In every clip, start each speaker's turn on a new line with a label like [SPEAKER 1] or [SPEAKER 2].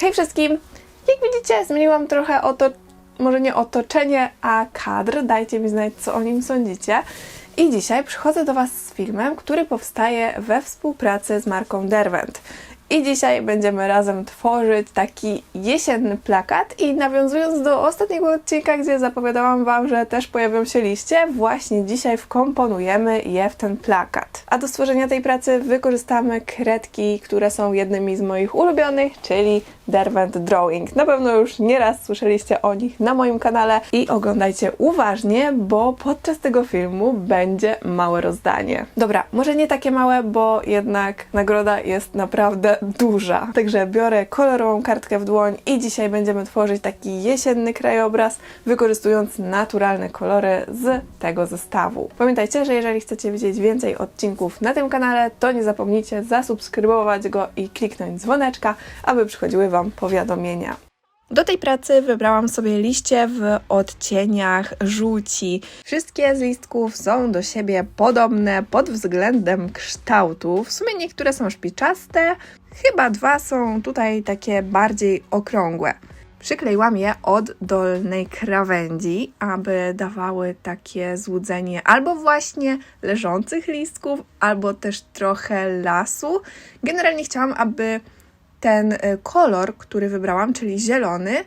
[SPEAKER 1] Hej wszystkim! Jak widzicie, zmieniłam trochę oto, może nie otoczenie, a kadr. Dajcie mi znać, co o nim sądzicie. I dzisiaj przychodzę do Was z filmem, który powstaje we współpracy z marką Derwent. I dzisiaj będziemy razem tworzyć taki jesienny plakat i nawiązując do ostatniego odcinka, gdzie zapowiadałam Wam, że też pojawią się liście, właśnie dzisiaj wkomponujemy je w ten plakat. A do stworzenia tej pracy wykorzystamy kredki, które są jednymi z moich ulubionych, czyli Derwent Drawing. Na pewno już nieraz słyszeliście o nich na moim kanale i oglądajcie uważnie, bo podczas tego filmu będzie małe rozdanie. Dobra, może nie takie małe, bo jednak nagroda jest naprawdę duża. Także biorę kolorową kartkę w dłoń i dzisiaj będziemy tworzyć taki jesienny krajobraz, wykorzystując naturalne kolory z tego zestawu. Pamiętajcie, że jeżeli chcecie widzieć więcej odcinków na tym kanale, to nie zapomnijcie zasubskrybować go i kliknąć dzwoneczka, aby przychodziły Wam powiadomienia. Do tej pracy wybrałam sobie liście w odcieniach żółci. Wszystkie z listków są do siebie podobne pod względem kształtu. W sumie niektóre są szpiczaste, chyba dwa są tutaj takie bardziej okrągłe. Przykleiłam je od dolnej krawędzi, aby dawały takie złudzenie albo właśnie leżących listków, albo też trochę lasu. Generalnie chciałam, aby ten y, kolor, który wybrałam, czyli zielony,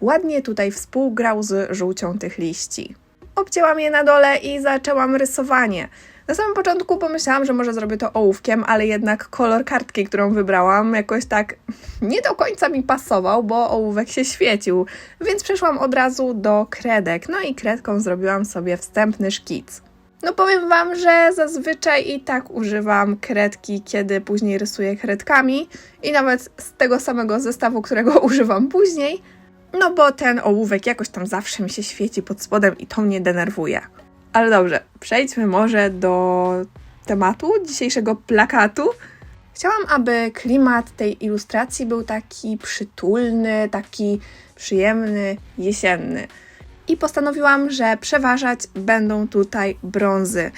[SPEAKER 1] ładnie tutaj współgrał z żółcią tych liści. Obcięłam je na dole i zaczęłam rysowanie. Na samym początku pomyślałam, że może zrobię to ołówkiem, ale jednak kolor kartki, którą wybrałam, jakoś tak nie do końca mi pasował, bo ołówek się świecił, więc przeszłam od razu do kredek. No i kredką zrobiłam sobie wstępny szkic. No powiem Wam, że zazwyczaj i tak używam kredki, kiedy później rysuję kredkami i nawet z tego samego zestawu, którego używam później, no bo ten ołówek jakoś tam zawsze mi się świeci pod spodem i to mnie denerwuje. Ale dobrze, przejdźmy może do tematu dzisiejszego plakatu. Chciałam, aby klimat tej ilustracji był taki przytulny, taki przyjemny, jesienny. I postanowiłam, że przeważać będą tutaj brązy.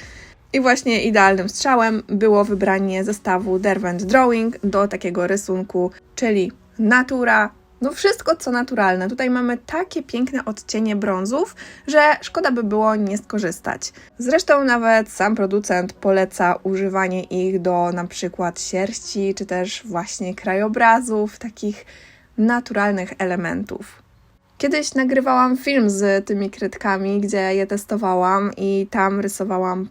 [SPEAKER 1] I właśnie idealnym strzałem było wybranie zestawu Derwent Drawing do takiego rysunku, czyli natura, no wszystko co naturalne. Tutaj mamy takie piękne odcienie brązów, że szkoda by było nie skorzystać. Zresztą nawet sam producent poleca używanie ich do na przykład sierści, czy też właśnie krajobrazów, takich naturalnych elementów. Kiedyś nagrywałam film z tymi kredkami, gdzie je testowałam i tam rysowałam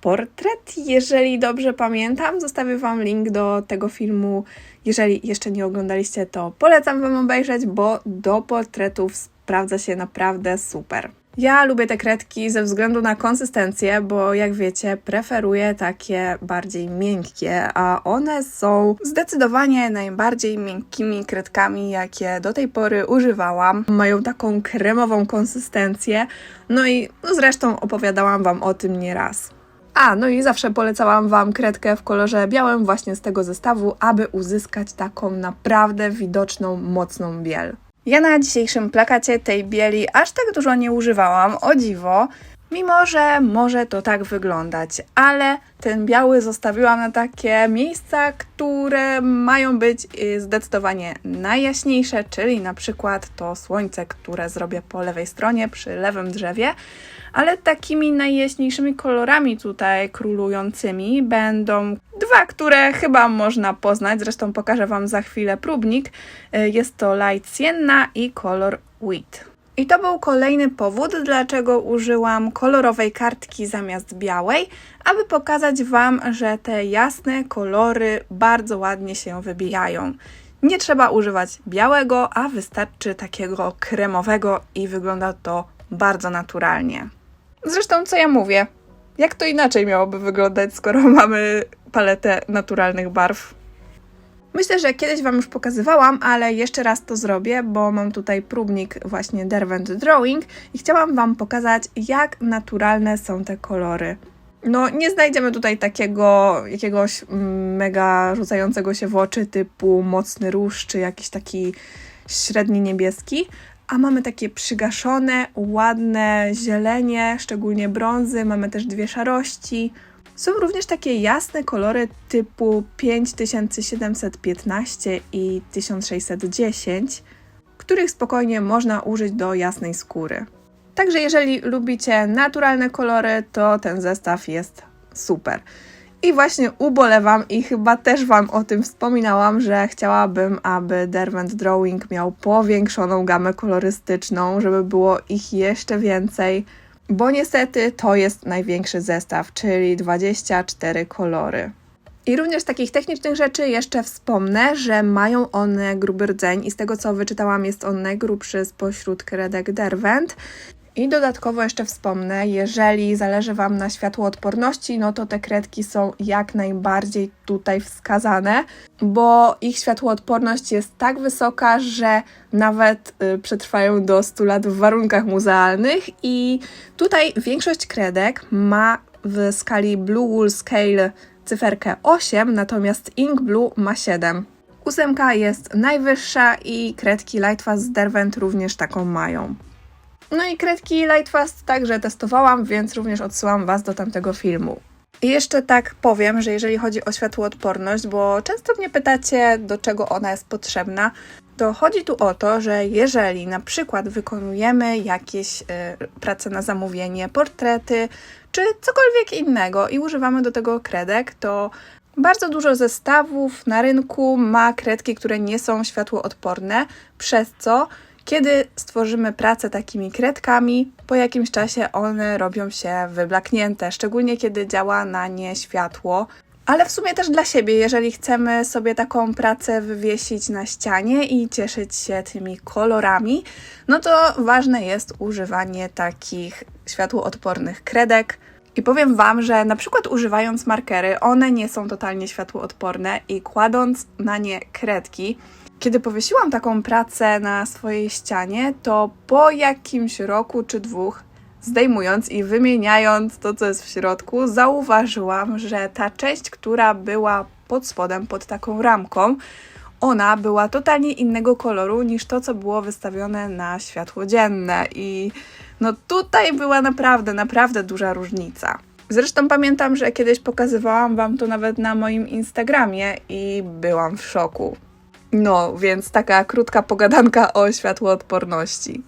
[SPEAKER 1] portret, jeżeli dobrze pamiętam. Zostawię Wam link do tego filmu. Jeżeli jeszcze nie oglądaliście, to polecam Wam obejrzeć, bo do portretów sprawdza się naprawdę super. Ja lubię te kredki ze względu na konsystencję, bo jak wiecie, preferuję takie bardziej miękkie, a one są zdecydowanie najbardziej miękkimi kredkami, jakie do tej pory używałam. Mają taką kremową konsystencję, no i no zresztą opowiadałam Wam o tym nieraz. A, no i zawsze polecałam Wam kredkę w kolorze białym właśnie z tego zestawu, aby uzyskać taką naprawdę widoczną, mocną biel. Ja na dzisiejszym plakacie tej bieli aż tak dużo nie używałam, o dziwo, mimo że może to tak wyglądać, ale ten biały zostawiłam na takie miejsca, które mają być y, zdecydowanie najjaśniejsze, czyli na przykład to słońce, które zrobię po lewej stronie przy lewym drzewie, ale takimi najjaśniejszymi kolorami tutaj królującymi będą dwa, które chyba można poznać, zresztą pokażę Wam za chwilę próbnik. Y, Jest to Light Sienna i kolor Wheat. I to był kolejny powód, dlaczego użyłam kolorowej kartki zamiast białej, aby pokazać Wam, że te jasne kolory bardzo ładnie się wybijają. Nie trzeba używać białego, a wystarczy takiego kremowego i wygląda to bardzo naturalnie. Zresztą, co ja mówię? Jak to inaczej miałoby wyglądać, skoro mamy paletę naturalnych barw? Myślę, że kiedyś Wam już pokazywałam, ale jeszcze raz to zrobię, bo mam tutaj próbnik właśnie Derwent Drawing i chciałam Wam pokazać, jak naturalne są te kolory. No, nie znajdziemy tutaj takiego jakiegoś mm, mega rzucającego się w oczy typu mocny róż, czy jakiś taki średni niebieski, a mamy takie przygaszone, ładne zielenie, szczególnie brązy, mamy też dwie szarości. Są również takie jasne kolory typu 5715 i 1610, których spokojnie można użyć do jasnej skóry. Także jeżeli lubicie naturalne kolory, to ten zestaw jest super. I właśnie ubolewam i chyba też Wam o tym wspominałam, że chciałabym, aby Derwent Drawing miał powiększoną gamę kolorystyczną, żeby było ich jeszcze więcej, bo niestety to jest największy zestaw, czyli 24 kolory. I również takich technicznych rzeczy jeszcze wspomnę, że mają one gruby rdzeń i z tego co wyczytałam jest on najgrubszy spośród kredek Derwent. I dodatkowo jeszcze wspomnę, jeżeli zależy Wam na światłoodporności, no to te kredki są jak najbardziej tutaj wskazane, bo ich światłoodporność jest tak wysoka, że nawet y, przetrwają do 100 lat w warunkach muzealnych i tutaj większość kredek ma w skali Blue Wool Scale cyferkę 8, natomiast Ink Blue ma 7. Ósemka jest najwyższa i kredki Lightfast z Derwent również taką mają. No i kredki Lightfast także testowałam, więc również odsyłam Was do tamtego filmu. I jeszcze tak powiem, że jeżeli chodzi o światłoodporność, bo często mnie pytacie, do czego ona jest potrzebna, to chodzi tu o to, że jeżeli na przykład wykonujemy jakieś y, prace na zamówienie, portrety czy cokolwiek innego i używamy do tego kredek, to bardzo dużo zestawów na rynku ma kredki, które nie są światłoodporne, przez co kiedy stworzymy pracę takimi kredkami, po jakimś czasie one robią się wyblaknięte, szczególnie kiedy działa na nie światło. Ale w sumie też dla siebie, jeżeli chcemy sobie taką pracę wywiesić na ścianie i cieszyć się tymi kolorami, no to ważne jest używanie takich światłoodpornych kredek. I powiem Wam, że na przykład używając markery, one nie są totalnie światłoodporne i kładąc na nie kredki, kiedy powiesiłam taką pracę na swojej ścianie, to po jakimś roku czy dwóch, zdejmując i wymieniając to, co jest w środku, zauważyłam, że ta część, która była pod spodem, pod taką ramką, ona była totalnie innego koloru niż to, co było wystawione na światło dzienne. I no tutaj była naprawdę, naprawdę duża różnica. Zresztą pamiętam, że kiedyś pokazywałam Wam to nawet na moim Instagramie i byłam w szoku. No, więc taka krótka pogadanka o światłoodporności.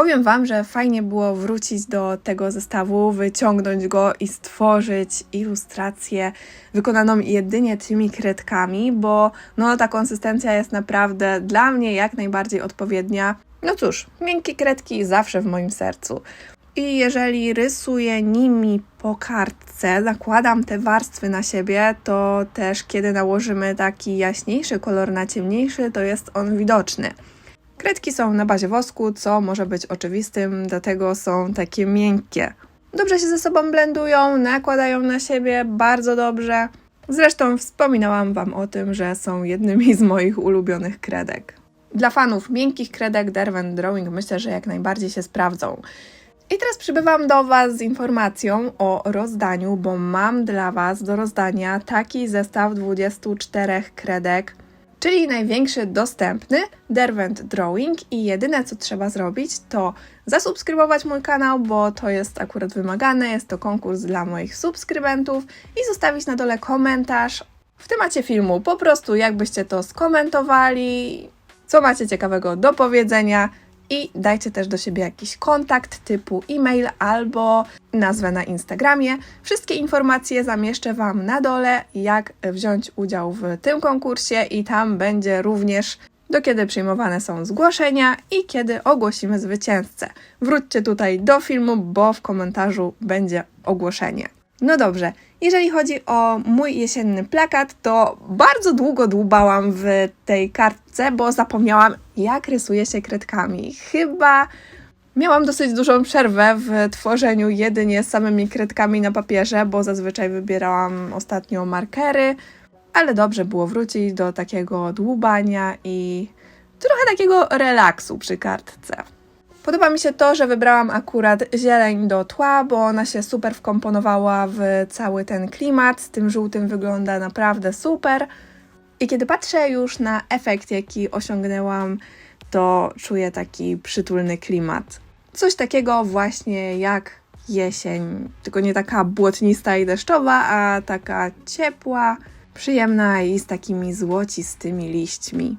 [SPEAKER 1] Powiem Wam, że fajnie było wrócić do tego zestawu, wyciągnąć go i stworzyć ilustrację wykonaną jedynie tymi kredkami, bo no, ta konsystencja jest naprawdę dla mnie jak najbardziej odpowiednia. No cóż, miękkie kredki zawsze w moim sercu. I jeżeli rysuję nimi po kartce, nakładam te warstwy na siebie, to też kiedy nałożymy taki jaśniejszy kolor na ciemniejszy, to jest on widoczny. Kredki są na bazie wosku, co może być oczywistym, dlatego są takie miękkie. Dobrze się ze sobą blendują, nakładają na siebie bardzo dobrze. Zresztą wspominałam Wam o tym, że są jednymi z moich ulubionych kredek. Dla fanów miękkich kredek Derwent Drawing myślę, że jak najbardziej się sprawdzą. I teraz przybywam do Was z informacją o rozdaniu, bo mam dla Was do rozdania taki zestaw 24 kredek, czyli największy dostępny Derwent Drawing i jedyne co trzeba zrobić to zasubskrybować mój kanał, bo to jest akurat wymagane, jest to konkurs dla moich subskrybentów i zostawić na dole komentarz w temacie filmu, po prostu jakbyście to skomentowali, co macie ciekawego do powiedzenia, i dajcie też do siebie jakiś kontakt typu e-mail albo nazwę na Instagramie. Wszystkie informacje zamieszczę Wam na dole, jak wziąć udział w tym konkursie i tam będzie również do kiedy przyjmowane są zgłoszenia i kiedy ogłosimy zwycięzcę. Wróćcie tutaj do filmu, bo w komentarzu będzie ogłoszenie. No dobrze, jeżeli chodzi o mój jesienny plakat, to bardzo długo dłubałam w tej kartce, bo zapomniałam, jak rysuje się kredkami. Chyba miałam dosyć dużą przerwę w tworzeniu jedynie samymi kredkami na papierze, bo zazwyczaj wybierałam ostatnio markery, ale dobrze było wrócić do takiego dłubania i trochę takiego relaksu przy kartce. Podoba mi się to, że wybrałam akurat zieleń do tła, bo ona się super wkomponowała w cały ten klimat. Z tym żółtym wygląda naprawdę super. I kiedy patrzę już na efekt, jaki osiągnęłam, to czuję taki przytulny klimat. Coś takiego właśnie jak jesień, tylko nie taka błotnista i deszczowa, a taka ciepła, przyjemna i z takimi złocistymi liśćmi.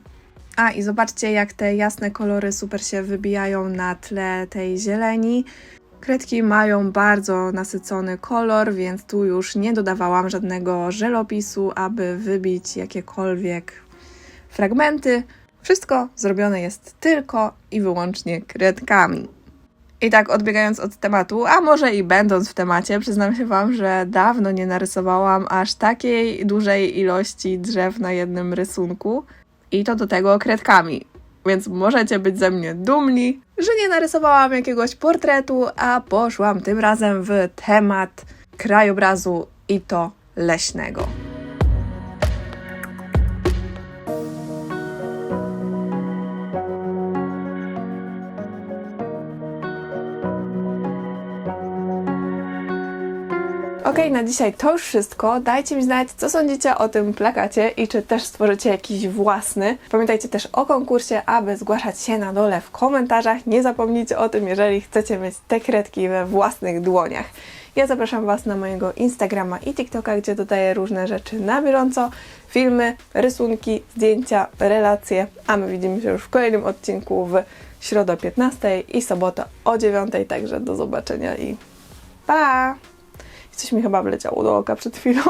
[SPEAKER 1] A i zobaczcie, jak te jasne kolory super się wybijają na tle tej zieleni. Kredki mają bardzo nasycony kolor, więc tu już nie dodawałam żadnego żelopisu, aby wybić jakiekolwiek fragmenty. Wszystko zrobione jest tylko i wyłącznie kredkami. I tak odbiegając od tematu, a może i będąc w temacie, przyznam się Wam, że dawno nie narysowałam aż takiej dużej ilości drzew na jednym rysunku i to do tego kredkami. Więc możecie być ze mnie dumni, że nie narysowałam jakiegoś portretu, a poszłam tym razem w temat krajobrazu i to leśnego. Na dzisiaj to już wszystko. Dajcie mi znać, co sądzicie o tym plakacie i czy też stworzycie jakiś własny. Pamiętajcie też o konkursie, aby zgłaszać się na dole w komentarzach. Nie zapomnijcie o tym, jeżeli chcecie mieć te kredki we własnych dłoniach. Ja zapraszam Was na mojego Instagrama i TikToka, gdzie dodaję różne rzeczy na bieżąco. Filmy, rysunki, zdjęcia, relacje. A my widzimy się już w kolejnym odcinku w środę o 15 i sobotę o 9. Także do zobaczenia i pa! Coś mi chyba wleciało do oka przed chwilą.